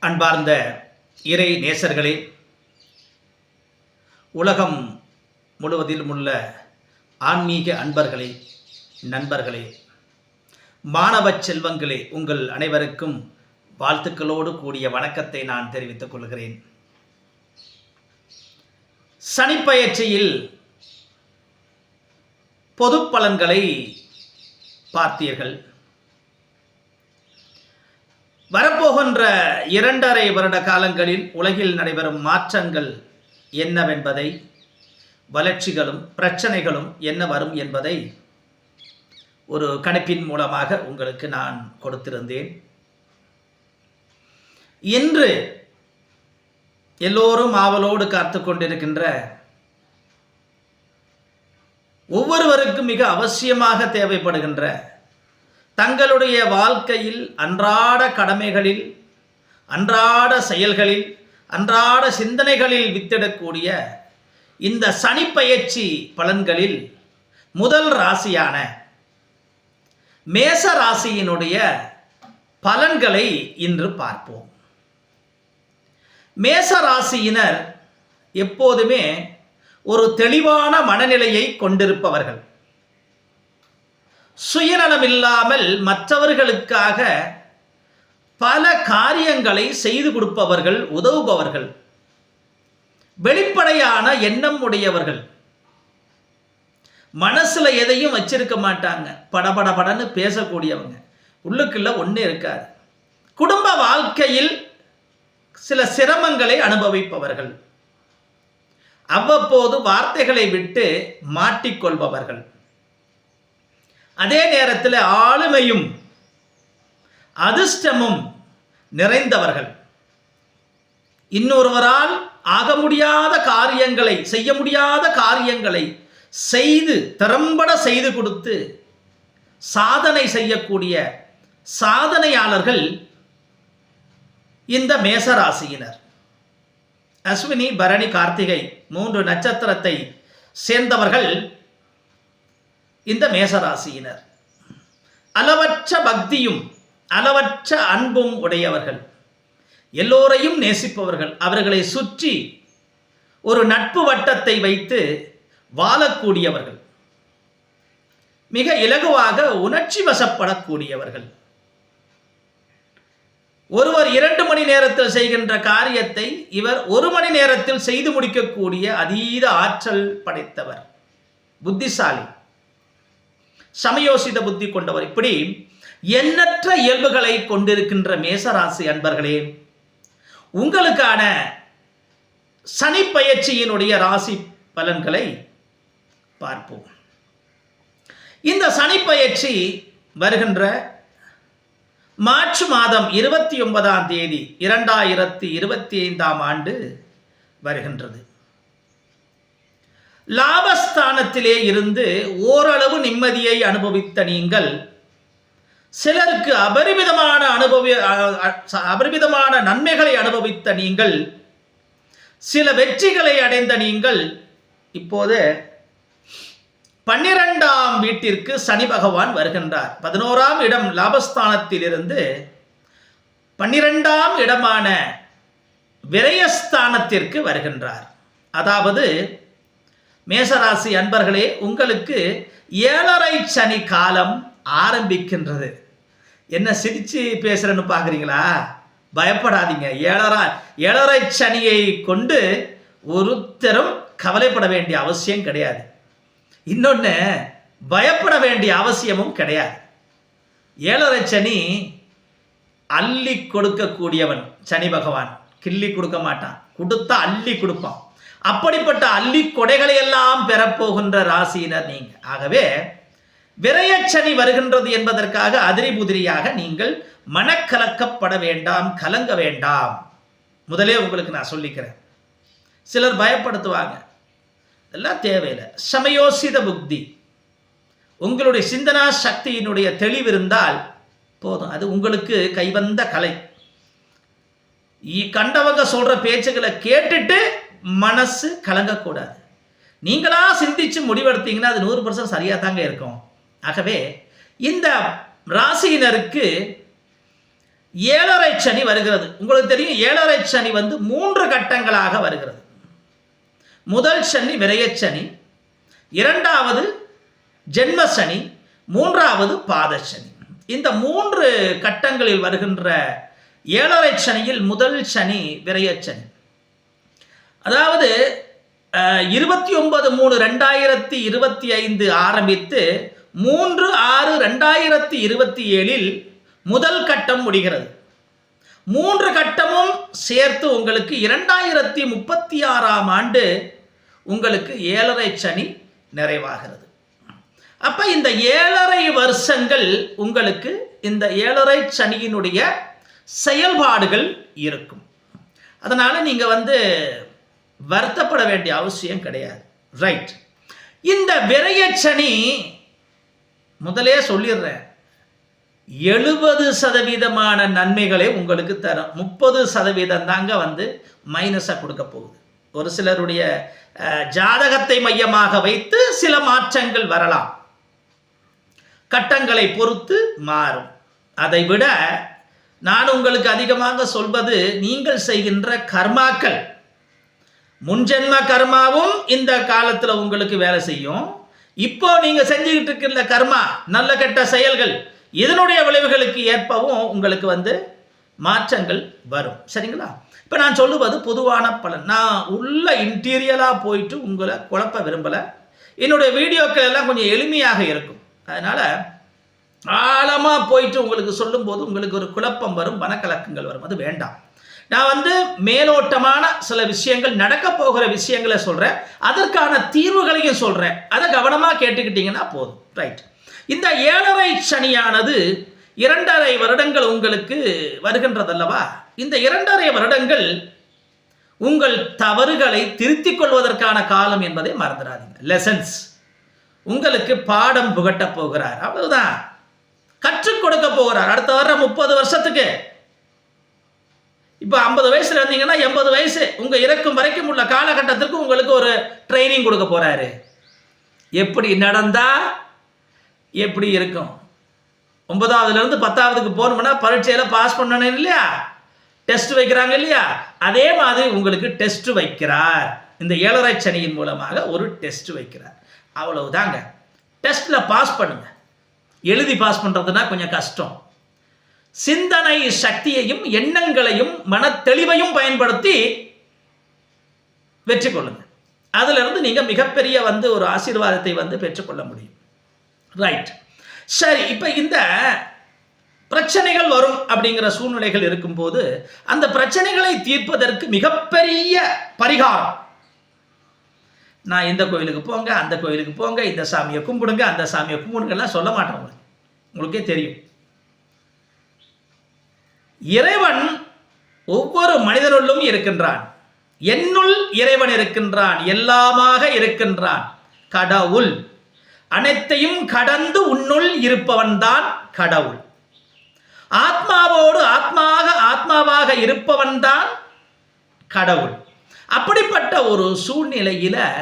அன்பார்ந்த இறை நேசர்களே உலகம் முழுவதிலும் உள்ள ஆன்மீக அன்பர்களே நண்பர்களே மாணவ செல்வங்களே உங்கள் அனைவருக்கும் வாழ்த்துக்களோடு கூடிய வணக்கத்தை நான் தெரிவித்துக் கொள்கிறேன். சனிப்பயிற்சியில் பொது பலன்களை பார்த்தீர்கள். வரப்போகின்ற இரண்டரை வருட காலங்களில் உலகில் நடைபெறும் மாற்றங்கள் என்னவென்பதை வளர்ச்சிகளும் பிரச்சனைகளும் என்ன வரும் என்பதை ஒரு கணிப்பின் மூலமாக உங்களுக்கு நான் கொடுத்திருந்தேன். இன்று எல்லோரும் ஆவலோடு காத்து கொண்டிருக்கின்ற ஒவ்வொருவருக்கும் மிக அவசியமாக தேவைப்படுகின்ற தங்களுடைய வாழ்க்கையில் அன்றாட கடமைகளில் அன்றாட செயல்களில் அன்றாட சிந்தனைகளில் வித்திடக்கூடிய இந்த சனிப்பயிற்சி பலன்களில் முதல் ராசியான மேச ராசியினுடைய பலன்களை இன்று பார்ப்போம். மேச ராசியினர் எப்போதுமே ஒரு தெளிவான மனநிலையை கொண்டிருப்பவர்கள். சுயநலமில்லாமல் மற்றவர்களுக்காக பல காரியங்களை செய்து கொடுப்பவர்கள் உதவுபவர்கள். வெளிப்படையான எண்ணம் உடையவர்கள். மனசுல எதையும் வச்சிருக்க மாட்டாங்க. படபட படன்னு பேசக்கூடியவங்க. உள்ளுக்குள்ள ஒன்று இருக்காது. குடும்ப வாழ்க்கையில் சில சிரமங்களை அனுபவிப்பவர்கள். அவ்வப்போது வார்த்தைகளை விட்டு மாட்டிக்கொள்பவர்கள். அதே நேரத்தில் ஆளுமையும் அதிர்ஷ்டமும் நிறைந்தவர்கள். இன்னொருவரால் ஆக முடியாத காரியங்களை செய்ய முடியாத காரியங்களை செய்து திறம்பட செய்து கொடுத்து சாதனை செய்யக்கூடிய சாதனையாளர்கள் இந்த மேசராசியினர். அஸ்வினி பரணி கார்த்திகை மூன்று நட்சத்திரத்தை சேர்ந்தவர்கள். இந்த மேசராசியினர். அளவற்ற பக்தியும் அளவற்ற அன்பும் உடையவர்கள். எல்லோரையும் நேசிப்பவர்கள். அவர்களை சுற்றி ஒரு நட்பு வட்டத்தை வைத்து வாழக்கூடியவர்கள். மிக இலகுவாக உணர்ச்சி வசப்படக்கூடியவர்கள். ஒருவர் இரண்டு மணி நேரத்தில் செய்கின்ற காரியத்தை இவர் ஒரு மணி நேரத்தில் செய்து முடிக்கக்கூடிய அதீத ஆற்றல் படைத்தவர். புத்திசாலி. சமயோசித புத்தி கொண்டவர். இப்படி எண்ணற்ற இயல்புகளை கொண்டிருக்கின்ற மேசராசி அன்பர்களே உங்களுக்கான சனி பயிற்சியினுடைய ராசி பலன்களை பார்ப்போம். இந்த சனி பயிற்சி வருகின்ற மார்ச் மாதம் இருபத்தி ஒன்பதாம் தேதி இரண்டாயிரத்தி இருபத்தி ஐந்தாம் ஆண்டு வருகின்றது. லாபஸ்தானத்திலே இருந்து ஓரளவு நிம்மதியை அனுபவித்த நீங்கள் சிலருக்கு அபரிமிதமான அனுபவி அபரிமிதமான நன்மைகளை அனுபவித்த நீங்கள் சில வெற்றிகளை அடைந்த நீங்கள் இப்போது பன்னிரெண்டாம் வீட்டிற்கு சனி பகவான் வருகின்றார். பதினோராம் இடம் லாபஸ்தானத்திலிருந்து பன்னிரெண்டாம் இடமான விரயஸ்தானத்திற்கு வருகின்றார். அதாவது மேசராசி அன்பர்களே உங்களுக்கு ஏழரை சனி காலம் ஆரம்பிக்கின்றது. என்ன சிரிச்சு பேசுறேன்னு பார்க்குறீங்களா? பயப்படாதீங்க. ஏழரை ஏழரை சனியை கொண்டு ஒருத்தரும் கவலைப்பட வேண்டிய அவசியம் கிடையாது. இன்னொன்று பயப்பட வேண்டிய அவசியமும் கிடையாது. ஏழரை சனி அள்ளி கொடுக்கக்கூடியவன் சனி பகவான். கிள்ளி கொடுக்க மாட்டான். கொடுத்தா அள்ளி கொடுப்பான். அப்படிப்பட்ட அள்ளி கொடைகளை எல்லாம் பெறப்போகின்ற ராசியினர் நீங்க. ஆகவே விரையச்சனி வருகின்றது என்பதற்காக அதிரி புதிரியாக நீங்கள் மனக்கலக்கப்பட வேண்டாம் கலங்க வேண்டாம். முதலே உங்களுக்கு நான் சொல்லிக்கிறேன். சிலர் பயப்படுத்துவாங்க. இதெல்லாம் தேவையில்லை. சமயோசித புக்தி. உங்களுடைய சிந்தனா சக்தியினுடைய தெளிவு இருந்தால் போதும். அது உங்களுக்கு கைவந்த கலை. கண்டவங்க சொல்ற பேச்சுகளை கேட்டுட்டு மனசு கலங்கக்கூடாது. நீங்களாக சிந்திச்சு முடிவெடுத்தீங்கன்னா அது நூறு பர்சன்ட் சரியாக தாங்க இருக்கும். ஆகவே இந்த ராசியினருக்கு ஏழரை சனி வருகிறது. உங்களுக்கு தெரியும் ஏழரை சனி வந்து மூன்று கட்டங்களாக வருகிறது. முதல் சனி விரயச்சனி இரண்டாவது ஜென்ம சனி மூன்றாவது பாதசனி இந்த மூன்று கட்டங்களில் வருகின்ற ஏழரை சனியில் முதல் சனி விரயச்சனி அதாவது இருபத்தி ஒன்பது மூணு ரெண்டாயிரத்தி இருபத்தி ஐந்து ஆரம்பித்து மூன்று ஆறு ரெண்டாயிரத்தி இருபத்தி ஏழில் முதல் கட்டம் முடிகிறது. மூன்று கட்டமும் சேர்த்து உங்களுக்கு இரண்டாயிரத்தி முப்பத்தி ஆறாம் ஆண்டு உங்களுக்கு ஏழரை சனி நிறைவாகிறது. அப்ப இந்த ஏழரை வருஷங்கள் உங்களுக்கு இந்த ஏழரை சனியினுடைய செயல்பாடுகள் இருக்கும். அதனால நீங்க வந்து வருத்தப்பட வேண்டிய அவசியம் கிடையாது. ரைட் இந்த விரையச்சனி சனி முதலே சொல்லிடுறேன். எழுபது சதவீதமான நன்மைகளை உங்களுக்கு தரும். முப்பது சதவீதம் தாங்க வந்து மைனஸாக கொடுக்க போகுது. ஒரு சிலருடைய ஜாதகத்தை மையமாக வைத்து சில மாற்றங்கள் வரலாம். கட்டங்களை பொறுத்து மாறும். அதை விட நான் உங்களுக்கு அதிகமாக சொல்வது நீங்கள் செய்கின்ற கர்மாக்கள். முன்ஜென்ம கர்மாவும் இந்த காலத்தில் உங்களுக்கு வேலை செய்யும். இப்போ நீங்கள் செஞ்சுக்கிட்டு இருக்கிற கர்மா நல்ல கெட்ட செயல்கள் இதனுடைய விளைவுகளுக்கு ஏற்பவும் உங்களுக்கு வந்து மாற்றங்கள் வரும். சரிங்களா? இப்போ நான் சொல்லுவது பொதுவான பலன். நான் உள்ள இன்டீரியலாக போயிட்டு உங்களை குழப்ப விரும்பலை. என்னுடைய வீடியோக்கள் எல்லாம் கொஞ்சம் எளிமையாக இருக்கும். அதனால் ஆழமாக போயிட்டு உங்களுக்கு சொல்லும்போது உங்களுக்கு ஒரு குழப்பம் வரும் மனக்கலக்கங்கள் வரும். அது வேண்டாம். நான் வந்து மேலோட்டமான சில விஷயங்கள் நடக்க போகிற விஷயங்களை சொல்கிறேன் அதற்கான தீர்வுகளையும் சொல்கிறேன் அதை கவனமாக கேட்டுக்கிட்டீங்கன்னா போதும். ரைட் இந்த ஏழரை சனியானது இரண்டரை வருடங்கள் உங்களுக்கு வருகின்றதல்லவா? இந்த இரண்டரை வருடங்கள் உங்கள் தவறுகளை திருத்திக் கொள்வதற்கான காலம் என்பதை மறந்துடாதீங்க. லெசன்ஸ் உங்களுக்கு பாடம் புகட்டப் போகிறார். அவ்வளவுதான். கற்றுக் கொடுக்க போகிறார். அடுத்த வர முப்பது வருஷத்துக்கு. இப்போ ஐம்பது வயசுல இருந்தீங்கன்னா எண்பது வயசு உங்க இறக்கும் வரைக்கும் உள்ள காலகட்டத்திற்கு உங்களுக்கு ஒரு ட்ரைனிங் கொடுக்க போறாரு. எப்படி நடந்தா எப்படி இருக்கும்? ஒன்பதாவதுல இருந்து பத்தாவதுக்கு போகணும்னா பரீட்சையில பாஸ் பண்ணணும் இல்லையா? டெஸ்ட் வைக்கிறாங்க இல்லையா? அதே மாதிரி உங்களுக்கு டெஸ்ட் வைக்கிறார். இந்த ஏழரை சனியின் மூலமாக ஒரு டெஸ்ட் வைக்கிறார். அவ்வளவுதாங்க. டெஸ்ட்ல பாஸ் பண்ணுங்க. எழுதி பாஸ் பண்றதுனா கொஞ்சம் கஷ்டம். சிந்தனை சக்தியையும் எண்ணங்களையும் மன தெளிவையும் பயன்படுத்தி வெற்றி கொள்ளுங்க அதிலிருந்து நீங்கள் நீங்க மிகப்பெரிய வந்து ஒரு ஆசீர்வாதத்தை வந்து பெற்றுக்கொள்ள முடியும். ரைட் சரி இப்போ இந்த பிரச்சனைகள் வரும் அப்படிங்கிற சூழ்நிலைகள் இருக்கும்போது அந்த பிரச்சனைகளை தீர்ப்பதற்கு மிகப்பெரிய பரிகாரம். நான் இந்த கோயிலுக்கு போங்க அந்த கோயிலுக்கு போங்க இந்த சாமியை கும்பிடுங்க அந்த சாமியை கும்பிடுங்கலாம் சொல்ல மாட்டேன் உங்களுக்கு உங்களுக்கே தெரியும். இறைவன் ஒவ்வொரு மனிதனுள்ளும் இருக்கின்றான். என்னுள் இறைவன் இருக்கின்றான் எல்லாமாக இருக்கின்றான். கடவுள். அனைத்தையும் கடந்து உன்னுள் இருப்பவன்தான் கடவுள். ஆத்மாவோடு ஆத்மாக ஆத்மாவாக இருப்பவன்தான் கடவுள். அப்படிப்பட்ட ஒரு சூழ்நிலையில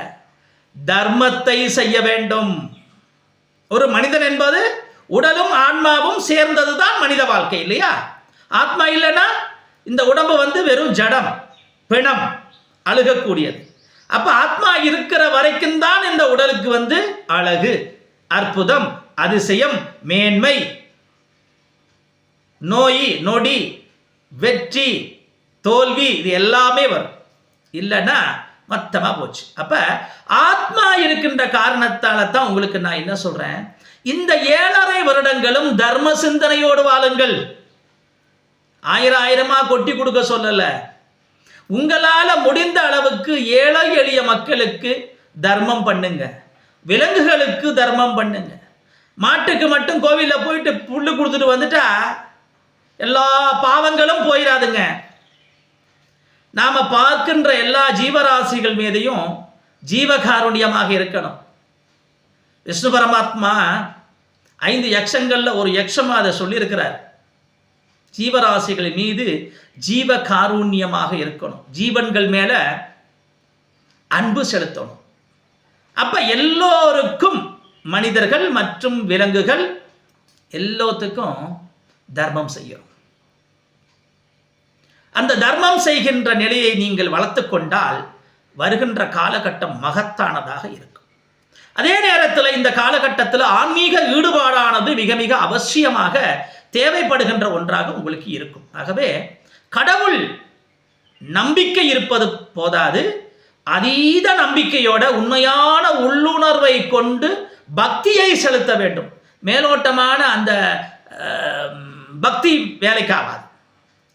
தர்மத்தை செய்ய வேண்டும். ஒரு மனிதன் என்பது உடலும் ஆன்மாவும் சேர்ந்ததுதான் மனித வாழ்க்கை இல்லையா? ஆத்மா இல்லைன்னா இந்த உடம்பு வந்து வெறும் ஜடம் பிணம் அழுகக்கூடியது. அப்ப ஆத்மா இருக்கிற வரைக்கும் தான் இந்த உடலுக்கு வந்து அழகு அற்புதம் அதிசயம் மேன்மை. நோய் நொடி வெற்றி தோல்வி இது எல்லாமே வரும். இல்லைன்னா மொத்தமா போச்சு. அப்ப ஆத்மா இருக்கின்ற காரணத்தால தான் உங்களுக்கு நான் என்ன சொல்றேன்? இந்த ஏழரை வருடங்களும் தர்ம சிந்தனையோடு வாழுங்கள். ஆயிரம் ஆயிரமா கொட்டி கொடுக்க சொல்லல. உங்களால முடிந்த அளவுக்கு ஏழை எளிய மக்களுக்கு தர்மம் பண்ணுங்க. விலங்குகளுக்கு தர்மம் பண்ணுங்க. மாட்டுக்கு மட்டும் கோவிலில் போயிட்டு புல்லு கொடுத்துட்டு வந்துட்டா எல்லா பாவங்களும் போயிடாதுங்க நாம பார்க்கின்ற எல்லா ஜீவராசிகள் மீதையும் ஜீவகாருண்யமாக இருக்கணும். விஷ்ணு பரமாத்மா ஐந்து யக்ஷங்களில் ஒரு யக்ஷமாக அதை சொல்லியிருக்கிறார். ஜீவராசிகள் மீது ஜீவ காரூண்யமாக இருக்கணும். ஜீவன்கள் மேல அன்பு செலுத்தணும். அப்ப எல்லோருக்கும் மனிதர்கள் மற்றும் விலங்குகள் எல்லோத்துக்கும் தர்மம் செய்யணும். அந்த தர்மம் செய்கின்ற நிலையை நீங்கள் வளர்த்து கொண்டால் வருகின்ற காலகட்டம் மகத்தானதாக இருக்கும். அதே நேரத்தில் இந்த காலகட்டத்தில் ஆன்மீக ஈடுபாடானது மிக மிக அவசியமாக தேவைப்படுகின்ற ஒன்றாக உங்களுக்கு இருக்கும். ஆகவே கடவுள் நம்பிக்கை இருப்பது போதாது. அதீத நம்பிக்கையோட உண்மையான உள்ளுணர்வை கொண்டு பக்தியை செலுத்த வேண்டும். மேலோட்டமான அந்த பக்தி வேலைக்காகாது.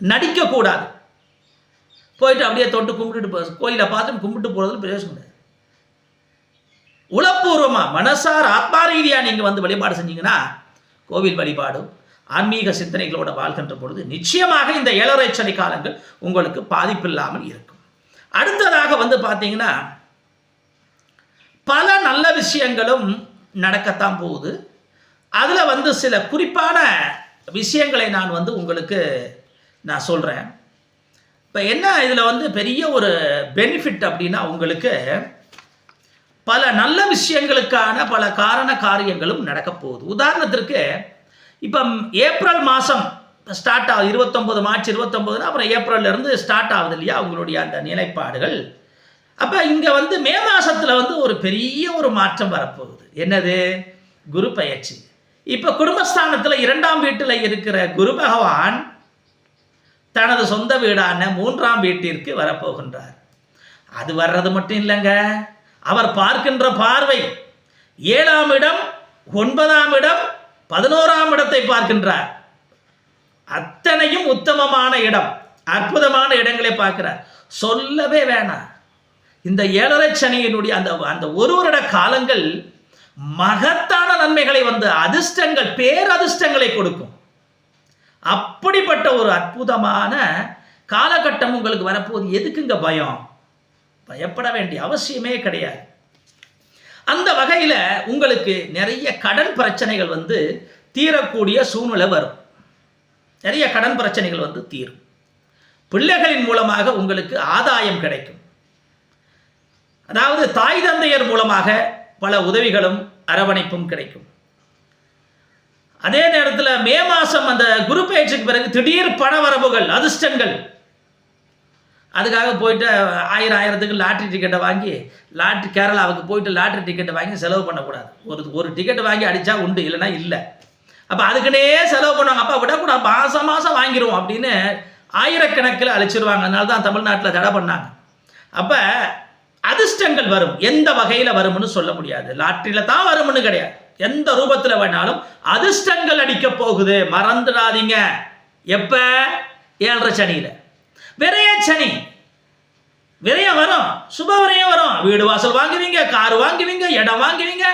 நடிக்கக்கூடாது. போயிட்டு அப்படியே தொட்டு கும்பிட்டுட்டு கோயிலை பார்த்து கும்பிட்டு போகிறதுல பிரயோஜனம் கிடையாது. உளப்பூர்வமாக மனசார் ஆத்மா ரீதியாக நீங்கள் வந்து வழிபாடு செஞ்சீங்கன்னா கோவில் வழிபாடும் ஆன்மீக சிந்தனைகளோட வாழ்கின்ற பொழுது நிச்சயமாக இந்த ஏழரை சனி காலங்கள் உங்களுக்கு பாதிப்பில்லாமல் இருக்கும். அடுத்ததாக வந்து பார்த்தீங்கன்னா பல நல்ல விஷயங்களும் நடக்கத்தான் போகுது. அதில் வந்து சில குறிப்பான விஷயங்களை நான் வந்து உங்களுக்கு நான் சொல்கிறேன் இப்போ என்ன இதில் வந்து பெரிய ஒரு பெனிஃபிட் அப்படின்னா உங்களுக்கு பல நல்ல விஷயங்களுக்கான பல காரண காரியங்களும் நடக்க போகுது. உதாரணத்திற்கு இப்போ ஏப்ரல் மாதம் ஸ்டார்ட் ஆகுது இருபத்தொம்போது மார்ச் இருபத்தொம்போதுனா அப்புறம் ஏப்ரல்லேருந்து ஸ்டார்ட் ஆகுது இல்லையா அவங்களுடைய அந்த நிலைப்பாடுகள். அப்போ இங்கே வந்து மே மாதத்தில் வந்து ஒரு பெரிய ஒரு மாற்றம் வரப்போகுது. என்னது? குரு பயிற்சி. இப்போ குடும்பஸ்தானத்தில் இரண்டாம் வீட்டில் இருக்கிற குரு பகவான் தனது சொந்த வீடான மூன்றாம் வீட்டிற்கு வரப்போகின்றார். அது வர்றது மட்டும் இல்லைங்க. அவர் பார்க்கின்ற பார்வை ஏழாம் இடம் ஒன்பதாம் இடம் பதினோராம் இடத்தை பார்க்கின்றார். அத்தனையும் உத்தமமான இடம். அற்புதமான இடங்களை பார்க்கிறார். சொல்லவே வேணாம். இந்த ஏழரை சனியினுடைய அந்த அந்த ஒரு வருட காலங்கள் மகத்தான நன்மைகளை வந்து அதிர்ஷ்டங்கள் பேரதிர்ஷ்டங்களை கொடுக்கும். அப்படிப்பட்ட ஒரு அற்புதமான காலகட்டம் உங்களுக்கு வரப்போகுது. எதுக்குங்க பயம்? பயப்பட வேண்டிய அவசியமே கிடையாது. அந்த வகையில் உங்களுக்கு நிறைய கடன் பிரச்சனைகள் வந்து தீரக்கூடிய சூழ்நிலை வரும். நிறைய கடன் பிரச்சனைகள் வந்து தீரும். பிள்ளைகளின் மூலமாக உங்களுக்கு ஆதாயம் கிடைக்கும். அதாவது தாய் தந்தையர் மூலமாக பல உதவிகளும் அரவணைப்பும் கிடைக்கும். அதே நேரத்தில் மே மாதம் அந்த குரு பயிற்சிக்கு பிறகு திடீர் பண வரவுகள் அதிர்ஷ்டங்கள் அதுக்காக போயிட்டு ஆயிரம் ஆயிரத்துக்கு லாட்ரி டிக்கெட்டை வாங்கி லாட்ரி கேரளாவுக்கு போயிட்டு லாட்ரி டிக்கெட்டை வாங்கி செலவு பண்ணக்கூடாது. ஒரு ஒரு டிக்கெட் வாங்கி அடித்தா உண்டு இல்லைன்னா இல்லை. அப்போ அதுக்குன்னே செலவு பண்ணுவாங்க. அப்பா விடக்கூடாது மாதம் மாதம் வாங்கிடுவோம் அப்படின்னு ஆயிரக்கணக்கில் அழிச்சிருவாங்க. அதனால தான் தமிழ்நாட்டில் தடை பண்ணாங்க. அப்போ அதிர்ஷ்டங்கள் வரும். எந்த வகையில் வரும்னு சொல்ல முடியாது. லாட்ரியில் தான் வரும்னு கிடையாது. எந்த ரூபத்தில் வேணாலும் அதிர்ஷ்டங்கள் அடிக்க போகுது. மறந்துடாதீங்க. எப்போ? ஏழரை சனியில். விரைய சனி. விரையம் வரும். சுப விரயம் வரும். வீடு வாசல் வாங்குவீங்க கார் வாங்குவீங்க இடம் வாங்குவீங்க.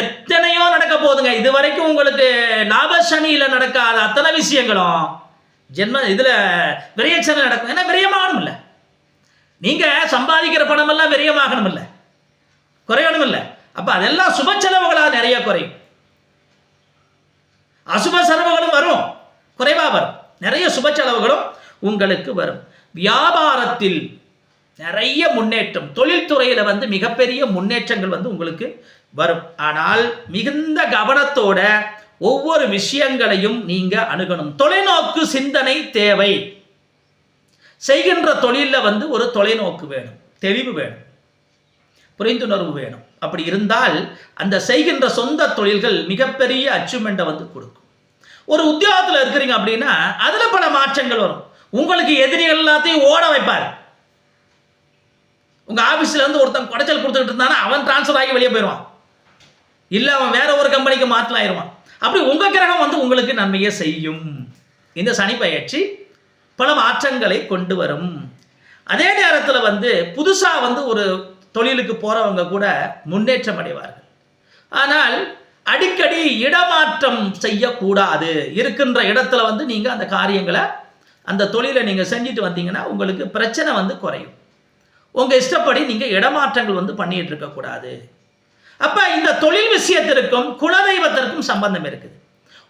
எத்தனையோ நடக்க போகுதுங்க. இது வரைக்கும் உங்களுக்கு லாப சனியில் நடக்காத அத்தனை விஷயங்களும் ஜென்ம இதில் விரயச்சனை நடக்கும். ஏன்னா விரயமாகணும் இல்லை நீங்கள் சம்பாதிக்கிற பணமெல்லாம் விரயமாகணும் இல்லை குறையணும் இல்லை அப்போ அதெல்லாம் சுப செலவுகளாக நிறைய குறையும். அசுப செலவுகளும் வரும். குறைவாக வரும். நிறைய சுப செலவுகளும் உங்களுக்கு வரும். வியாபாரத்தில் நிறைய முன்னேற்றம். தொழில்துறையில் வந்து மிகப்பெரிய முன்னேற்றங்கள் வந்து உங்களுக்கு வரும். ஆனால் மிகுந்த கவனத்தோட ஒவ்வொரு விஷயங்களையும் நீங்க அணுகணும். தொலைநோக்கு சிந்தனை தேவை. செய்கின்ற தொழிலில் வந்து ஒரு தொலைநோக்கு வேணும். தெளிவு வேணும். புரிந்துணர்வு வேணும். அப்படி இருந்தால் அந்த செய்கின்ற சொந்த தொழில்கள் மிகப்பெரிய அச்சீவ்மெண்ட்டை வந்து கொடுக்கும். ஒரு உத்தியோகத்தில் இருக்கிறீங்க அப்படின்னா அதில் பல மாற்றங்கள் வரும். உங்களுக்கு எதிரிகள் எல்லாத்தையும் ஓட வைப்பார். உங்கள் ஆஃபீஸில் இருந்து ஒருத்தன் குடைச்சல் கொடுத்துக்கிட்டு இருந்தானா அவன் ட்ரான்ஸ்ஃபர் ஆகி வெளியே போயிடுவான். இல்லை அவன் வேற ஒரு கம்பெனிக்கு மாற்றலாயிருவான் அப்படி உங்கள் கிரகம் வந்து உங்களுக்கு நன்மையை செய்யும். இந்த சனி பயிற்சி பல மாற்றங்களை கொண்டு வரும். அதே நேரத்தில் வந்து புதுசாக வந்து ஒரு தொழிலுக்கு போகிறவங்க கூட முன்னேற்றம் அடைவார்கள் ஆனால் அடிக்கடி இடமாற்றம் செய்யக்கூடாது. இருக்கின்ற இடத்துல வந்து நீங்கள் அந்த காரியங்களை அந்த தொழிலை நீங்கள் செஞ்சுட்டு வந்தீங்கன்னா உங்களுக்கு பிரச்சனை வந்து குறையும். உங்கள் இஷ்டப்படி நீங்கள் இடமாற்றங்கள் வந்து பண்ணிட்டு இருக்கக்கூடாது அப்போ இந்த தொழில் விஷயத்திற்கும் குலதெய்வத்திற்கும் சம்பந்தம் இருக்குது.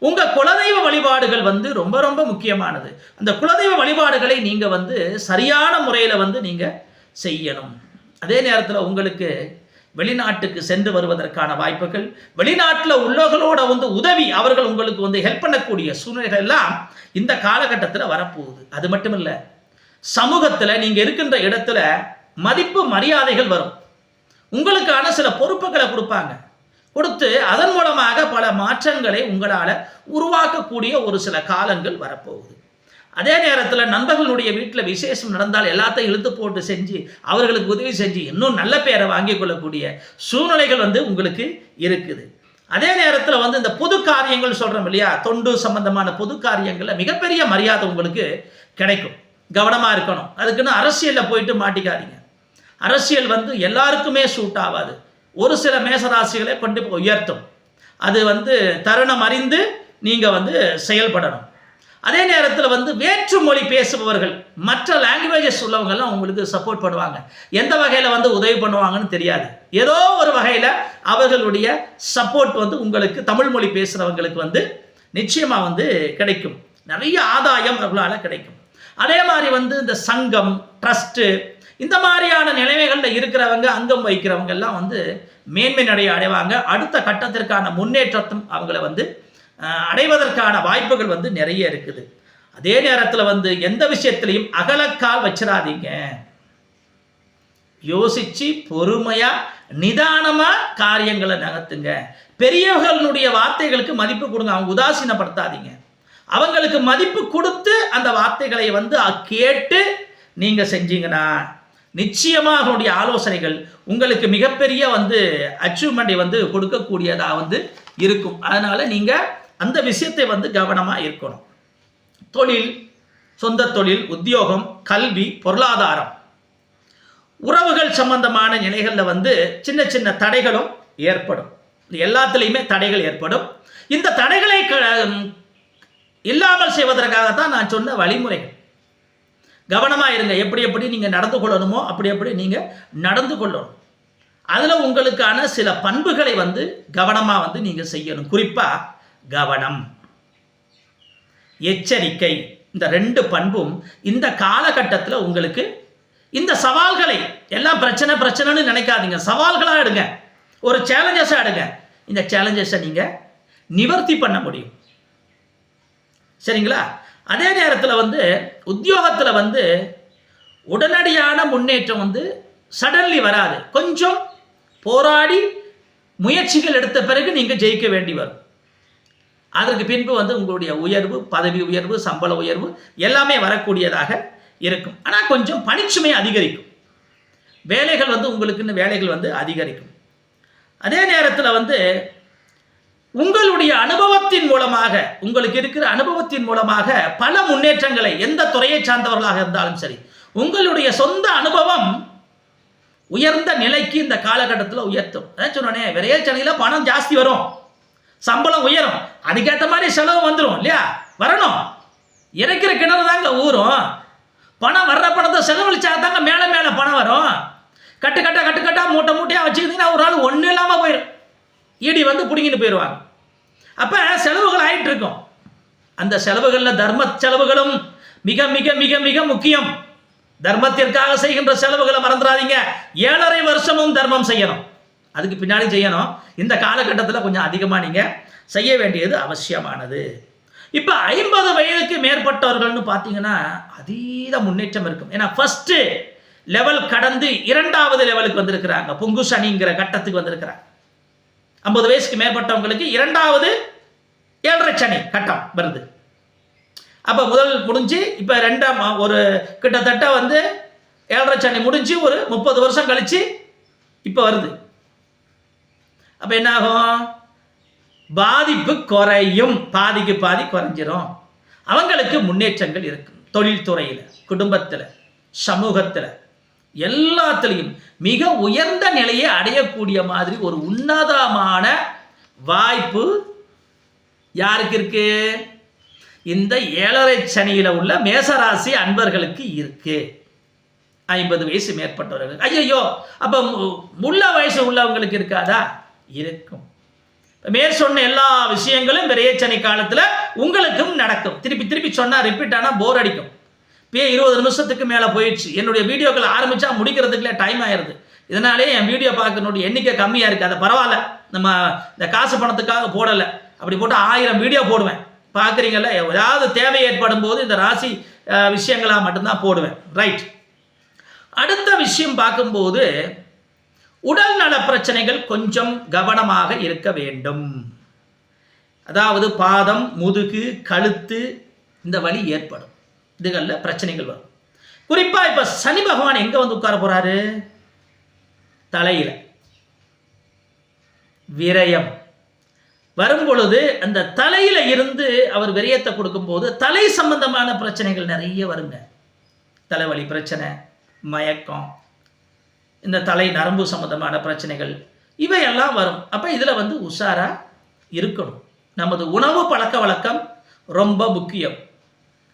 உங்கள் குலதெய்வ வழிபாடுகள் வந்து ரொம்ப ரொம்ப முக்கியமானது. அந்த குலதெய்வ வழிபாடுகளை நீங்கள் வந்து சரியான முறையில் வந்து நீங்கள் செய்யணும். அதே நேரத்தில் உங்களுக்கு வெளிநாட்டுக்கு சென்று வருவதற்கான வாய்ப்புகள் வெளிநாட்டில் உள்ளவர்களோட வந்து உதவி அவர்கள் உங்களுக்கு வந்து ஹெல்ப் பண்ணக்கூடிய சூழ்நிலைகள் எல்லாம் இந்த காலகட்டத்தில் வரப்போகுது. அது மட்டும் இல்லை சமூகத்தில் நீங்கள் இருக்கின்ற இடத்துல மதிப்பு மரியாதைகள் வரும். உங்களுக்கான சில பொறுப்புகளை கொடுப்பாங்க. கொடுத்து அதன் மூலமாக பல மாற்றங்களை உங்களால் உருவாக்கக்கூடிய ஒரு சில காலங்கள் வரப்போகுது. அதே நேரத்தில் நண்பர்களுடைய வீட்டில் விசேஷம் நடந்தால் எல்லாத்தையும் இழுத்து போட்டு செஞ்சு அவர்களுக்கு உதவி செஞ்சு இன்னும் நல்ல பேரை வாங்கி கொள்ளக்கூடிய சூழ்நிலைகள் வந்து உங்களுக்கு இருக்குது. அதே நேரத்தில் வந்து இந்த பொது காரியங்கள் சொல்கிறோம் இல்லையா? தொண்டு சம்பந்தமான பொது காரியங்களில் மிகப்பெரிய மரியாதை உங்களுக்கு கிடைக்கும். கவனமாக இருக்கணும். அதுக்குன்னு அரசியலில் போயிட்டு மாட்டிக்காதீங்க. அரசியல் வந்து எல்லாருக்குமே சூட் ஆகாது. ஒரு சில மேசராசிகளை கொண்டு உயர்த்தும். அது வந்து தருணம் அறிந்து நீங்கள் வந்து செயல்படணும். அதே நேரத்தில் வந்து வேற்று மொழி பேசுபவர்கள் மற்ற லாங்குவேஜஸ் உள்ளவங்கெல்லாம் உங்களுக்கு சப்போர்ட் பண்ணுவாங்க. எந்த வகையில் வந்து உதவி பண்ணுவாங்கன்னு தெரியாது. ஏதோ ஒரு வகையில் அவர்களுடைய சப்போர்ட் வந்து உங்களுக்கு தமிழ் மொழி பேசுகிறவங்களுக்கு வந்து நிச்சயமாக வந்து கிடைக்கும். நிறைய ஆதாயம் அவர்களால் கிடைக்கும். அதே மாதிரி வந்து இந்த சங்கம் ட்ரஸ்ட்டு இந்த மாதிரியான நிலைமைகளில் இருக்கிறவங்க அங்கம் வைக்கிறவங்க எல்லாம் வந்து மேன்மை நடைய அடைவாங்க. அடுத்த கட்டத்திற்கான முன்னேற்றத்தும் அவங்கள வந்து அடைவதற்கான வாய்ப்புகள் வந்து நிறைய இருக்குது. அதே நேரத்தில் வந்து எந்த விஷயத்திலையும் அகலக்கால் வச்சிடாதீங்க யோசிச்சு பொறுமையா நிதானமா காரியங்களை நகர்த்துங்க. பெரியவர்களுடைய வார்த்தைகளுக்கு மதிப்பு கொடுங்க. அவங்க உதாசீனப்படுத்தாதீங்க. அவங்களுக்கு மதிப்பு கொடுத்து அந்த வார்த்தைகளை வந்து கேட்டு நீங்க செஞ்சீங்கன்னா நிச்சயமாக அவனுடைய ஆலோசனைகள் உங்களுக்கு மிகப்பெரிய வந்து அச்சீவ்மெண்ட்டை வந்து கொடுக்கக்கூடியதாக வந்து இருக்கும். அதனால நீங்கள் அந்த விஷயத்தை வந்து கவனமாக இருக்கணும். தொழில் சொந்த தொழில் உத்தியோகம் கல்வி பொருளாதாரம். உறவுகள் சம்பந்தமான நிலைகளில் வந்து சின்ன சின்ன தடைகளும் ஏற்படும். எல்லாத்துலேயுமே தடைகள் ஏற்படும். இந்த தடைகளை க- இல்லாமல் செய்வதற்காகத்தான் நான் சொன்ன வழிமுறைகள். கவனமாக இருங்க. எப்படி எப்படி நீங்கள் நடந்து கொள்ளணுமோ அப்படி எப்படி நீங்கள் நடந்து கொள்ளணும். அதில் உங்களுக்கான சில பண்புகளை வந்து கவனமாக வந்து நீங்கள் செய்யணும். குறிப்பாக கவனம். எச்சரிக்கை. இந்த ரெண்டு பண்பும் இந்த காலகட்டத்தில் உங்களுக்கு இந்த சவால்களை எல்லாம் பிரச்சனை பிரச்சனைன்னு நினைக்காதீங்க. சவால்களாக எடுங்க. ஒரு சேலஞ்சஸாக எடுங்க. இந்த சேலஞ்சஸை நீங்கள் நிவர்த்தி பண்ண முடியும். சரிங்களா? அதே நேரத்தில் வந்து உத்தியோகத்தில் வந்து உடனடியான முன்னேற்றம் வந்து சடன்லி வராது. கொஞ்சம் போராடி முயற்சிகள் எடுத்த பிறகு நீங்கள் ஜெயிக்க வேண்டி வரும். அதற்கு பின்பு வந்து உங்களுடைய உயர்வு பதவி உயர்வு சம்பள உயர்வு எல்லாமே வரக்கூடியதாக இருக்கும். ஆனால் கொஞ்சம் பணிச்சுமை அதிகரிக்கும். வேலைகள் வந்து உங்களுக்குன்னு வேலைகள் வந்து அதிகரிக்கும். அதே நேரத்தில் வந்து உங்களுடைய அனுபவத்தின் மூலமாக உங்களுக்கு இருக்கிற அனுபவத்தின் மூலமாக பல முன்னேற்றங்களை எந்த துறையை சார்ந்தவர்களாக இருந்தாலும் சரி உங்களுடைய சொந்த அனுபவம் உயர்ந்த நிலைக்கு இந்த காலகட்டத்தில் உயர்த்தும். அதான் சொன்னோன்னே சென்னையில் பணம் ஜாஸ்தி வரும். சம்பளம் உயரும். அதுக்கேற்ற மாதிரி செலவு வந்துடும் இல்லையா? வரணும். இறைக்கிற கிணறு தாங்க ஊறும் பணம் வர்ற பணத்தை செலவழிச்சா தாங்க மேலே மேலே பணம் வரும். கட்டு கட்டா கட்டு கட்டா மூட்டை மூட்டையாக வச்சுக்கிட்டீங்கன்னா ஒரு நாள் ஒன்றும் இல்லாமல் போயிடும் இடி வந்து பிடிங்கிட்டு போயிடுவாங்க அப்போ செலவுகள் ஆகிட்டு இருக்கும். அந்த செலவுகளில் தர்ம செலவுகளும் மிக மிக மிக மிக முக்கியம். தர்மத்திற்காக செய்கின்ற செலவுகளை மறந்துடாதீங்க. ஏழரை வருஷமும் தர்மம் செய்யணும். அதுக்கு பின்னாடி செய்யணும். இந்த காலகட்டத்தில் கொஞ்சம் அதிகமாக நீங்கள் செய்ய வேண்டியது அவசியமானது. இப்போ ஐம்பது வயதுக்கு மேற்பட்டவர்கள்னு பார்த்தீங்கன்னா அதீத முன்னேற்றம் இருக்கும். ஏன்னா ஃபஸ்ட்டு லெவல் கடந்து இரண்டாவது லெவலுக்கு வந்திருக்கிறாங்க. பொங்கு சனிங்கிற கட்டத்துக்கு வந்திருக்கிறாங்க. ஐம்பது வயசுக்கு மேற்பட்டவங்களுக்கு இரண்டாவது ஏழரை சனி கட்டம் வருது. அப்போ முதல் முடிஞ்சு இப்போ ரெண்டாம் ஒரு கிட்டத்தட்ட வந்து ஏழரை சனி முடிஞ்சு ஒரு முப்பது வருஷம் கழிச்சு இப்போ வருது. அப்போ என்ன ஆகும் பாதிப்பு குறையும். பாதிக்கு பாதி குறைஞ்சிரும். அவங்களுக்கு முன்னேற்றங்கள் இருக்கும். தொழில்துறையில் குடும்பத்தில் சமூகத்தில் எல்லாத்துலேயும் மிக உயர்ந்த நிலையை அடையக்கூடிய மாதிரி ஒரு உன்னதமான வாய்ப்பு யாருக்கு இருக்கு? இந்த ஏழரை சனியில் உள்ள மேசராசி அன்பர்களுக்கு இருக்கு. ஐம்பது வயசு மேற்பட்டவர்கள் ஐயோ அப்போ முள்ள வயசு உள்ளவங்களுக்கு இருக்காதா? இருக்கும். மேற் சொன்ன எல்லா விஷயங்களும் விரையச்சனை காலத்தில் உங்களுக்கும் நடக்கும். திருப்பி திருப்பி சொன்னால் ரிப்பீட் ஆனால் போர் அடிக்கும். இப்போ இருபது நிமிஷத்துக்கு மேலே போயிடுச்சு. என்னுடைய வீடியோக்கள் ஆரம்பித்தா முடிக்கிறதுக்குள்ளே டைம் ஆயிடுது இதனாலே என் வீடியோ பார்க்கறனுடைய எண்ணிக்கை கம்மியாக இருக்குது அது பரவாயில்ல. நம்ம இந்த காசு பணத்துக்காக போடலை. அப்படி போட்டு ஆயிரம் வீடியோ போடுவேன். பார்க்குறீங்கள ஏதாவது தேவை ஏற்படும் போது இந்த ராசி விஷயங்களாக மட்டும்தான் போடுவேன். ரைட் அடுத்த விஷயம் பார்க்கும்போது உடல் நல பிரச்சனைகள் கொஞ்சம் கவனமாக இருக்க வேண்டும். அதாவது பாதம் முதுகு கழுத்து இந்த வலி ஏற்படும். இதுகளில் பிரச்சனைகள் வரும். குறிப்பாக இப்போ சனி பகவான் எங்கே வந்து உட்கார போகிறாரு தலையில். விரயம். வரும் பொழுது அந்த தலையில் இருந்து அவர் விரயத்தை கொடுக்கும்போது தலை சம்பந்தமான பிரச்சனைகள் நிறைய வருங்க. தலைவலி பிரச்சனை மயக்கம் இந்த தலை நரம்பு சம்பந்தமான பிரச்சனைகள் இவையெல்லாம் வரும். அப்போ இதில் வந்து உஷாராக இருக்கணும். நமது உணவு பழக்க வழக்கம் ரொம்ப முக்கியம்.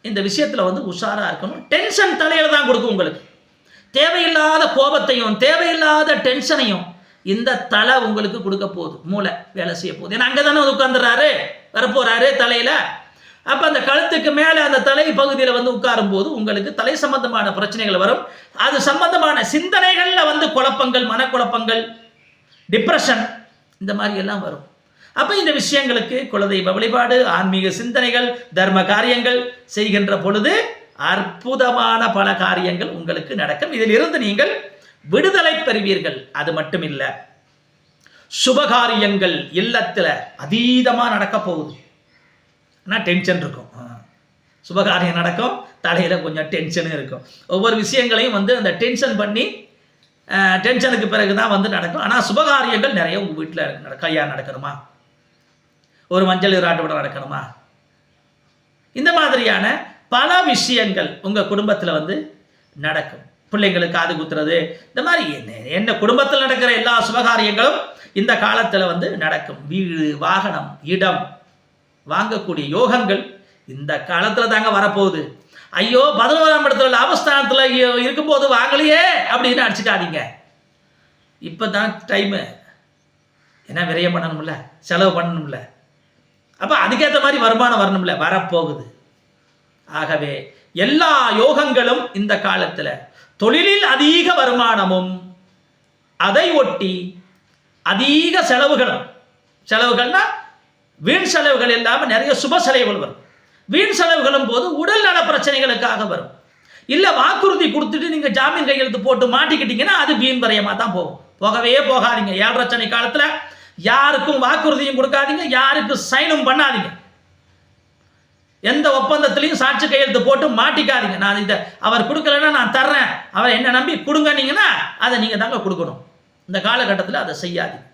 இந்த விஷயத்தில் வந்து உஷாராக இருக்கணும். டென்ஷன் தலையில் தான் கொடுக்கும் உங்களுக்கு. தேவையில்லாத கோபத்தையும் தேவையில்லாத டென்ஷனையும் இந்த தலை உங்களுக்கு கொடுக்க போகுது. மூளை வேலை செய்ய போகுது. ஏன்னா அங்கே தானே உட்காந்துறாரு வரப்போகிறாரு தலையில். அப்போ அந்த கழுத்துக்கு மேலே அந்த தலை பகுதியில் வந்து உட்காரும் போது உங்களுக்கு தலை சம்பந்தமான பிரச்சனைகள் வரும். அது சம்பந்தமான சிந்தனைகளில் வந்து குழப்பங்கள் மனக்குழப்பங்கள் டிப்ரெஷன் இந்த மாதிரி எல்லாம் வரும். அப்போ இந்த விஷயங்களுக்கு குலதெய்வ வழிபாடு ஆன்மீக சிந்தனைகள் தர்ம காரியங்கள் செய்கின்ற பொழுது அற்புதமான பல காரியங்கள் உங்களுக்கு நடக்கும். இதில் இருந்து நீங்கள் விடுதலை பெறுவீர்கள். அது மட்டும் இல்லை சுபகாரியங்கள் இல்லத்தில் அதீதமாக நடக்க போகுது. ஆனால் டென்ஷன் இருக்கும். ஆ. சுபகாரியம் நடக்கும். தலையில் கொஞ்சம் டென்ஷனும் இருக்கும். ஒவ்வொரு விஷயங்களையும் வந்து அந்த டென்ஷன் பண்ணி டென்ஷனுக்கு பிறகு தான் வந்து நடக்கும். ஆனால் சுபகாரியங்கள் நிறைய உங்கள் வீட்டில் நட கல்யாணம் நடக்கணுமா? ஒரு மஞ்சள் நீராட்டு விட நடக்கணுமா? இந்த மாதிரியான பல விஷயங்கள் உங்கள் குடும்பத்தில் வந்து நடக்கும். பிள்ளைங்களுக்கு காது குத்துறது இந்த மாதிரி என்ன என்ன குடும்பத்தில் நடக்கிற எல்லா சுபகாரியங்களும் இந்த காலத்தில் வந்து நடக்கும். வீடு வாகனம் இடம் வாங்கக்கூடிய யோகங்கள் இந்த காலத்தில் தாங்க வரப்போகுது. ஐயோ பதினோராம் இடத்துல லாபஸ்தானத்தில் இருக்கும்போது வாங்கலையே அப்படின்னு அடிச்சுக்காதீங்க இப்போ தான் டைமு ஏன்னா விரயம் பண்ணணும்ல செலவு பண்ணணும்ல. அப்போ அதுக்கேற்ற மாதிரி வருமானம் வரணும்ல வரப்போகுது. ஆகவே எல்லா யோகங்களும் இந்த காலத்தில் தொழிலில் அதிக வருமானமும் அதை ஒட்டி அதிக செலவுகளும். செலவுகள்னா வீண் செலவுகள் இல்லாமல் நிறைய சுப செலவுகள் வரும். வீண் செலவுகளும் போது உடல் நல பிரச்சனைகளுக்காக வரும். இல்லை வாக்குறுதி கொடுத்துட்டு நீங்கள் ஜாமீன் கையெழுத்து போட்டு மாட்டிக்கிட்டீங்கன்னா அது வீண் வரையமாக தான் போகும். போகவே போகாதீங்க. ஏழரை சனி காலத்தில் யாருக்கும் வாக்குறுதியும் கொடுக்காதீங்க யாருக்கும் சைனும் பண்ணாதீங்க. எந்த ஒப்பந்தத்திலையும் சாட்சி கையெழுத்து போட்டு மாட்டிக்காதீங்க. நான் இதை அவர் கொடுக்கலன்னா நான் தர்றேன். அவர் என்ன நம்பி கொடுங்கன்னீங்கன்னா அதை நீங்கள் தாங்க கொடுக்கணும். இந்த காலகட்டத்தில் அதை செய்யாதீங்க.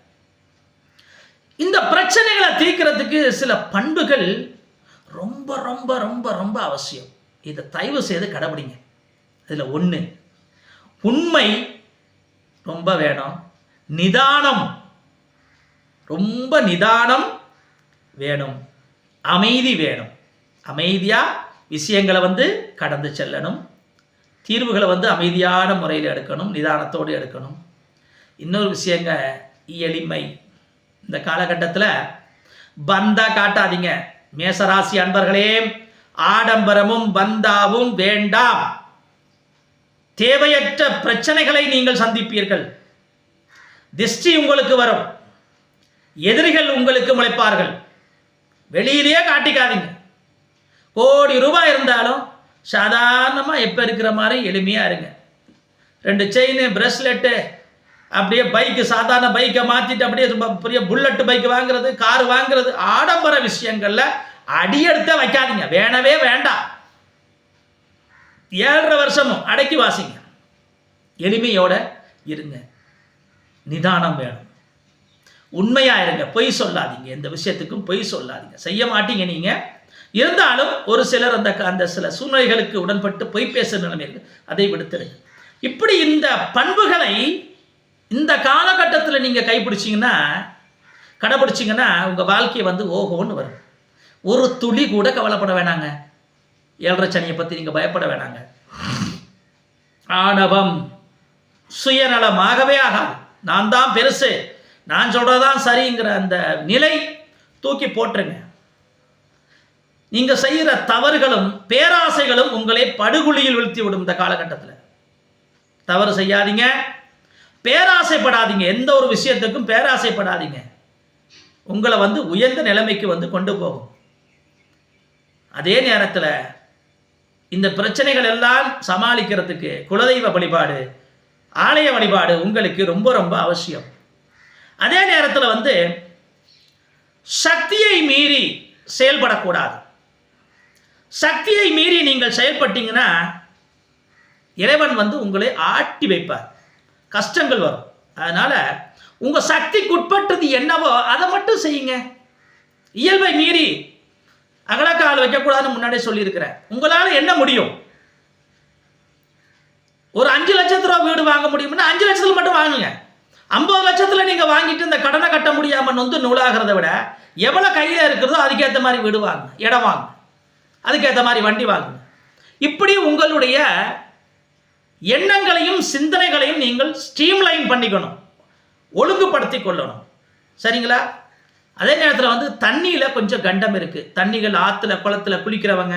இந்த பிரச்சனைகளை தீர்க்கிறதுக்கு சில பண்புகள் ரொம்ப ரொம்ப ரொம்ப ரொம்ப அவசியம். இதை தயவு செய்து கடைபிடிங்க இதில் ஒன்று உண்மை ரொம்ப வேணும். நிதானம் ரொம்ப நிதானம் வேணும். அமைதி வேணும். அமைதியாக விஷயங்களை வந்து கடந்து செல்லணும். தீர்வுகளை வந்து அமைதியான முறையில் எடுக்கணும். நிதானத்தோடு எடுக்கணும். இன்னொரு விஷயங்க எளிமை. இந்த காலகட்டத்தில் பந்தா காட்டாதீங்க. மேசராசி அன்பர்களே ஆடம்பரமும் பந்தாவும் வேண்டாம். தேவையற்ற பிரச்சனைகளை நீங்கள் சந்திப்பீர்கள். திஷ்டி உங்களுக்கு வரும். எதிரிகள் உங்களுக்கு முளைப்பார்கள். வெளியிலேயே காட்டிக்காதீங்க. கோடி ரூபாய் இருந்தாலும் சாதாரணமாக எப்போ இருக்கிற மாதிரி எளிமையாக இருங்க. ரெண்டு செயின் பிரஸ்லெட்டு அப்படியே பைக்கு சாதாரண பைக்கை மாற்றிட்டு அப்படியே ரொம்ப பெரிய புல்லட்டு பைக் வாங்குறது கார் வாங்குறது ஆடம்பர விஷயங்களில் அடியெடுத்த வைக்காதீங்க. வேணவே வேண்டாம். ஏழரை வருஷமும் அடக்கி வாசிங்க. எளிமையோட இருங்க. நிதானம் வேணும். உண்மையா இருங்க. பொய் சொல்லாதீங்க. எந்த விஷயத்துக்கும் பொய் சொல்லாதீங்க. செய்ய மாட்டீங்க நீங்க. இருந்தாலும் ஒரு சிலர் அந்த அந்த சில சூழ்நிலைகளுக்கு உடன்பட்டு பொய் பேசுற நிலைமை அதை விடுத்துருங்க. இப்படி இந்த பண்புகளை இந்த காலகட்டத்தில் நீங்கள் கைப்பிடிச்சிங்கன்னா கடைப்பிடிச்சிங்கன்னா உங்கள் வாழ்க்கையை வந்து ஓஹோன்னு வரும். ஒரு துளி கூட கவலைப்பட வேணாங்க. ஏழரை சனியை பற்றி நீங்கள் பயப்பட வேணாங்க. ஆணவம் சுயநலமாகவே ஆகாது. நான் தான் பெருசு. நான் சொல்கிறதான் சரிங்கிற அந்த நிலை தூக்கி போட்டுருங்க. நீங்கள் செய்கிற தவறுகளும் பேராசைகளும் உங்களை படுகுழியில் வீழ்த்தி விடும் இந்த காலகட்டத்தில். தவறு செய்யாதீங்க. பேராசைப்படாதீங்க. எந்த ஒரு விஷயத்துக்கும் பேராசைப்படாதீங்க. உங்களை வந்து உயர்ந்த நிலைமைக்கு வந்து கொண்டு போகும். அதே நேரத்தில் இந்த பிரச்சனைகள் எல்லாம் சமாளிக்கிறதுக்கு குலதெய்வ வழிபாடு ஆலய வழிபாடு உங்களுக்கு ரொம்ப ரொம்ப அவசியம். அதே நேரத்தில் வந்து சக்தியை மீறி செயல்படக்கூடாது. சக்தியை மீறி நீங்கள் செயல்பட்டீங்கன்னா இறைவன் வந்து உங்களை ஆட்டி வைப்பார். கஷ்டங்கள் வரும். அதனால் உங்கள் சக்திக்குட்பட்டது என்னவோ அதை மட்டும் செய்யுங்க. இயல்பை மீறி அகலக்கால் வைக்கக்கூடாதுன்னு முன்னாடியே சொல்லியிருக்கிறேன். உங்களால் என்ன முடியும்? ஒரு அஞ்சு லட்சத்து ரூபா வீடு வாங்க முடியும்னா அஞ்சு லட்சத்தில் மட்டும் வாங்குங்க. ஐம்பது லட்சத்தில் நீங்கள் வாங்கிட்டு இந்த கடனை கட்ட முடியாமல் நொந்து நூலாகிறத விட எவ்வளோ கையில் இருக்கிறதோ அதுக்கேற்ற மாதிரி வீடு வாங்க இடம் வாங்க அதுக்கேற்ற மாதிரி வண்டி வாங்குங்க. இப்படி உங்களுடைய எண்ணங்களையும் சிந்தனைகளையும் நீங்கள் ஸ்ட்ரீம்லைன் பண்ணிக்கணும். ஒழுங்குபடுத்தி கொள்ளணும். சரிங்களா? அதே நேரத்தில் வந்து தண்ணியில் கொஞ்சம் கண்டம் இருக்குது தண்ணிகள் ஆற்றுல குளத்துல குளிக்கிறவங்க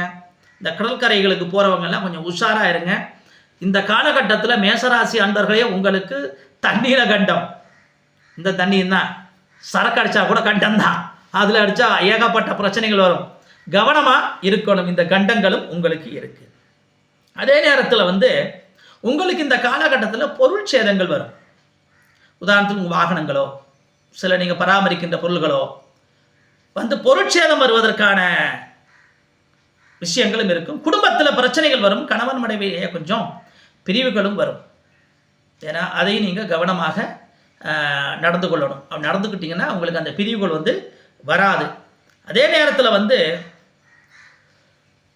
இந்த கடற்கரைகளுக்கு போகிறவங்கெல்லாம் கொஞ்சம் உஷாராக இருங்க. இந்த காலகட்டத்தில் மேசராசி அன்பர்களே உங்களுக்கு தண்ணீரை கண்டம். இந்த தண்ணி தான். சரக்கு அடித்தா கூட கண்டம் தான். அதில் அடித்தா ஏகப்பட்ட பிரச்சனைகள் வரும். கவனமாக இருக்கணும். இந்த கண்டங்களும் உங்களுக்கு இருக்குது அதே நேரத்தில் வந்து உங்களுக்கு இந்த காலகட்டத்தில் பொருள் சேதங்கள் வரும். உதாரணத்துக்கு உங்கள் வாகனங்களோ சில நீங்கள் பராமரிக்கின்ற பொருள்களோ வந்து பொருட்சேதம் வருவதற்கான விஷயங்களும் இருக்கும். குடும்பத்தில் பிரச்சனைகள் வரும் கணவன் மனைவியே கொஞ்சம் பிரிவுகளும் வரும். ஏன்னா அதையும் நீங்கள் கவனமாக நடந்து கொள்ளணும். அப்படி நடந்துக்கிட்டிங்கன்னா உங்களுக்கு அந்த பிரிவுகள் வந்து வராது. அதே நேரத்தில் வந்து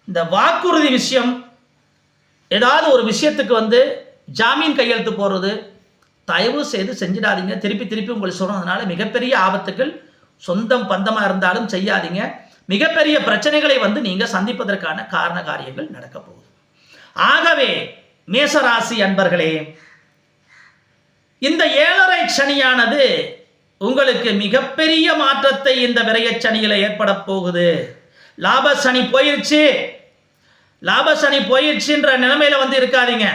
இந்த வாக்குறுதி விஷயம் ஏதாவது ஒரு விஷயத்துக்கு வந்து ஜாமீன் கையெழுத்து போடுறது தயவு செய்து செஞ்சிடாதீங்க. திருப்பி திருப்பி உங்களுக்கு சொல்கிறோம் மிகப்பெரிய ஆபத்துக்கள் சொந்தம் பந்தமாக இருந்தாலும் செய்யாதீங்க. மிகப்பெரிய பிரச்சனைகளை வந்து நீங்கள் சந்திப்பதற்கான காரண காரியங்கள் நடக்க போகுது. ஆகவே மேசராசி அன்பர்களே இந்த ஏழரை சனியானது உங்களுக்கு மிகப்பெரிய மாற்றத்தை இந்த விரயச் சனியில் ஏற்பட போகுது. லாப சனி போயிருச்சு. லாபசனி போயிடுச்சுன்ற நிலைமையில வந்து இருக்காதீங்க.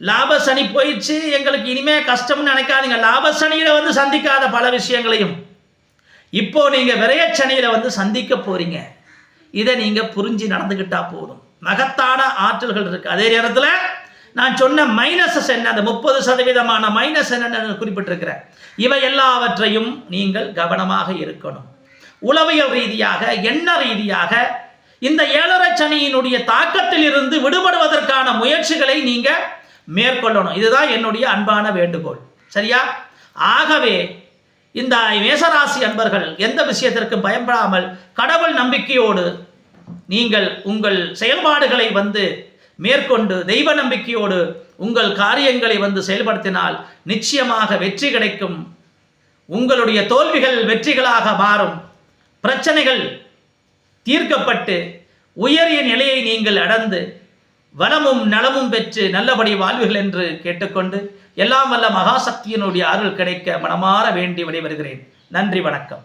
லாபசனி போயிடுச்சு எங்களுக்கு இனிமே கஷ்டம்னு நினைக்காதீங்க. லாபசனியில வந்து சந்திக்காத பல விஷயங்களையும். இப்போ நீங்க விரையச்சனியில வந்து சந்திக்க போறீங்க. இதை நீங்க புரிஞ்சு நடந்துக்கிட்டா போதும். மகத்தான ஆற்றல்கள் இருக்கு. அதே நேரத்தில் நான் சொன்ன மைனஸஸ் என்ன? அந்த முப்பது சதவீதமான மைனஸ் என்னன்னு குறிப்பிட்டிருக்கிறேன். இவை எல்லாவற்றையும் நீங்கள் கவனமாக இருக்கணும். உளவியல் ரீதியாக எண்ண ரீதியாக இந்த ஏழரை சனியினுடைய தாக்கத்தில் இருந்து விடுபடுவதற்கான முயற்சிகளை நீங்க மேற்கொள்ளணும். இதுதான் என்னுடைய அன்பான வேண்டுகோள். சரியா? ஆகவே இந்த மேசராசி அன்பர்கள் எந்த விஷயத்திற்கும் பயப்படாமல் கடவுள் நம்பிக்கையோடு நீங்கள் உங்கள் செயல்பாடுகளை வந்து மேற்கொண்டு தெய்வ நம்பிக்கையோடு உங்கள் காரியங்களை வந்து செயல்படுத்தினால் நிச்சயமாக வெற்றி கிடைக்கும். உங்களுடைய தோல்விகள் வெற்றிகளாக மாறும். பிரச்சனைகள் தீர்க்கப்பட்டு உயரிய நிலையை நீங்கள் அடந்து வளமும் நலமும் பெற்று நல்லபடி வாழ்வுகள் என்று கேட்டுக்கொண்டு எல்லாம் வல்ல மகாசக்தியினுடைய அருள் கிடைக்க மனமாற வேண்டி விடைபெறுகிறேன். நன்றி வணக்கம்.